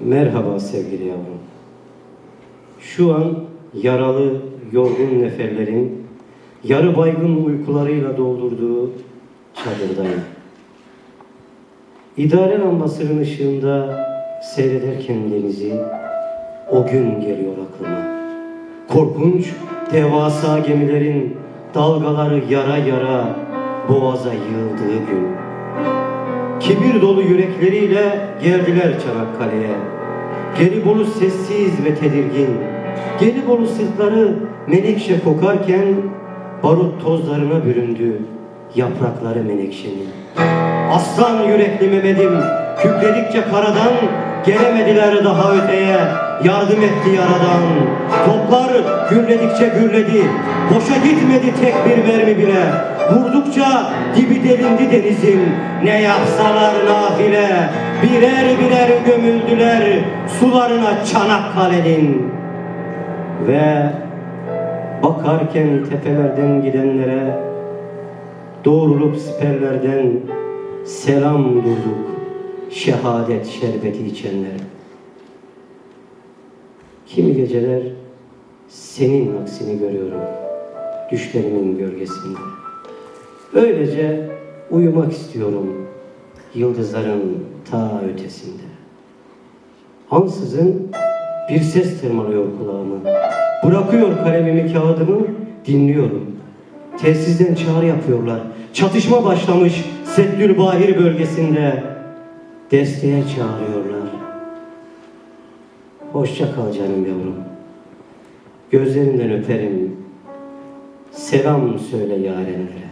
Merhaba sevgili yavrum. Şu an yaralı, yorgun neferlerin yarı baygın uykularıyla doldurduğu çadırdayım. İdare lambasının ışığında seyrederken denizi o gün geliyor aklıma. Korkunç, devasa gemilerin dalgaları yara yara boğaza yığıldığı gün. Kibir dolu yürekleriyle geldiler Çanakkale'ye. Gelibolu sessiz ve tedirgin. Gelibolu sırtları menekşe kokarken barut tozlarına büründü yaprakları menekşenin. Aslan yürekli Mehmet'im kükredikçe karadan gelemediler daha öteye yardım etti yaradan. Toplar gürledikçe gürledi boşa gitmedi tek bir mermi bile. Vurdukça dibi delindi denizin ne yapsalar nafile birer birer gömüldüler sularına Çanakkale'nin. Ve bakarken tepelerden gidenlere doğrulup siperlerden selam durduk şehadet şerbeti içenlere. Kimi geceler senin aksini görüyorum düşlerimin gölgesinde. Öylece uyumak istiyorum yıldızların ta ötesinde. Ansızın bir ses tırmalıyor kulağımı. Bırakıyor kalemimi kağıdımı dinliyorum. Telsizden çağrı yapıyorlar. Çatışma başlamış Seddül Bahir bölgesinde. Desteğe çağırıyorlar. Hoşça kal canım yavrum. Gözlerinden öperim. Selam söyle yarenlere.